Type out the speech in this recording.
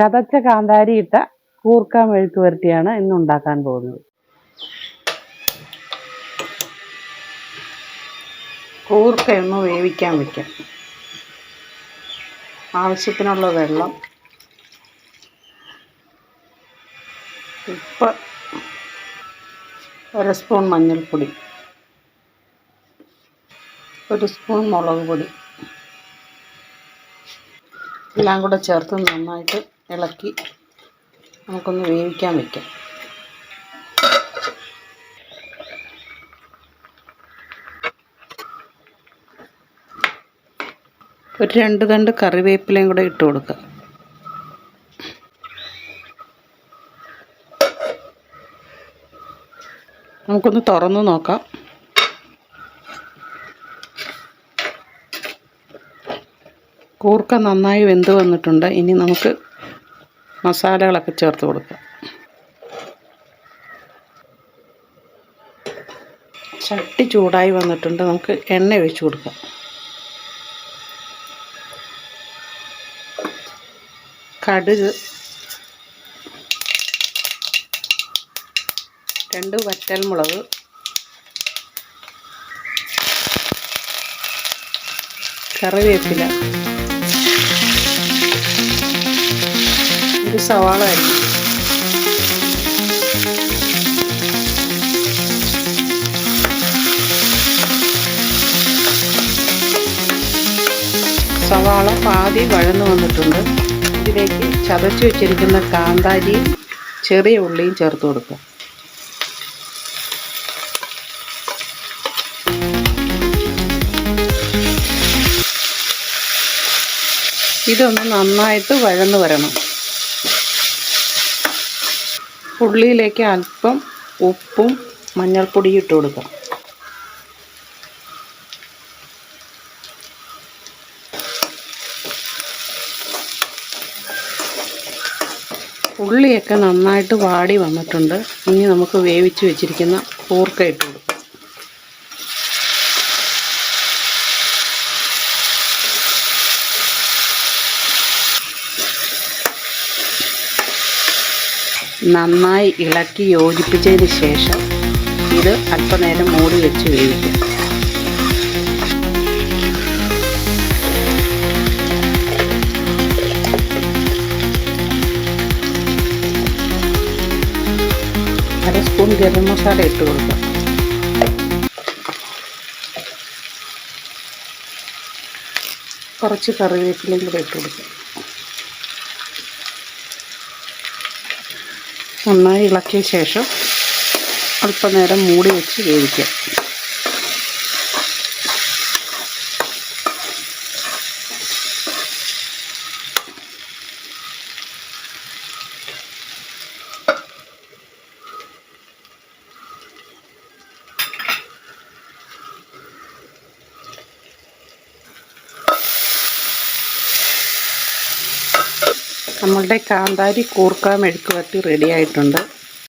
ചതച്ച കാന്താരി ഇട്ട കൂർക്ക മെഴുക്ക് വരട്ടിയാണ് ഇന്ന് ഉണ്ടാക്കാൻ പോകുന്നത്. കൂർക്കയൊന്ന് വേവിക്കാൻ വയ്ക്കാം ആവശ്യത്തിനുള്ള വെള്ളം ഉപ്പ് ഒരു സ്പൂൺ മഞ്ഞൾപ്പൊടി ഒരു സ്പൂൺ മുളക് പൊടി. എല്ലാം കൂടെ ചേർത്ത് നന്നായിട്ട് ഇളക്കി നമുക്കൊന്ന് വേവിക്കാൻ വയ്ക്കാം ഒരു രണ്ട് തണ്ട് കറിവേപ്പിലയും കൂടെ ഇട്ട് കൊടുക്കുക നമുക്കൊന്ന് തുറന്ന് നോക്കാം. കൂർക്ക നന്നായി വെന്ത് വന്നിട്ടുണ്ട്. ഇനി നമുക്ക് മസാലകളൊക്കെ ചേർത്ത് കൊടുക്കുക. ചട്ടി ചൂടായി വന്നിട്ടുണ്ട്. നമുക്ക് എണ്ണ ഒഴിച്ച് കൊടുക്കാം. കടുക് രണ്ട് വറ്റൽ മുളക് കറിവേപ്പില ഒരു സവാള അരിഞ്ഞു സവാള പാതി വഴന്നു വന്നിട്ടുണ്ട്. ഇതിലേക്ക് ചതച്ചു വെച്ചിരിക്കുന്ന കാന്താരിയും ചെറിയ ഉള്ളിയും ചേർത്ത് കൊടുക്കുക. ഇതൊന്ന് നന്നായിട്ട് വഴന്നു വരണം. ഉള്ളിയിലേക്ക് അല്പം ഉപ്പും മഞ്ഞൾപ്പൊടിയും ഇട്ട് കൊടുക്കാം. ഉള്ളിയൊക്കെ നന്നായിട്ട് വാടി വന്നിട്ടുണ്ട്. ഇനി നമുക്ക് വേവിച്ച് വെച്ചിരിക്കുന്ന കൂർക്ക കൊടുക്കാം നന്നായി ഇളക്കി യോജിപ്പിച്ചതിന് ശേഷം ഇത് അല്പനേരം മൂടി വെച്ച് വേവിക്കാം. അര സ്പൂൺ ഗരം മസാല ഇട്ട് കൊടുക്കാം. കുറച്ച് കറിവേപ്പിലയും കൂടെ ഇട്ട് കൊടുക്കാം. നന്നായി ഇളക്കിയ ശേഷം അല്പനേരം മൂടി വെച്ച് വേവിക്കാം. നമ്മളുടെ കാന്താരി കൂർക്ക മെഴുക്ക് വരട്ടി റെഡി ആയിട്ടുണ്ട്.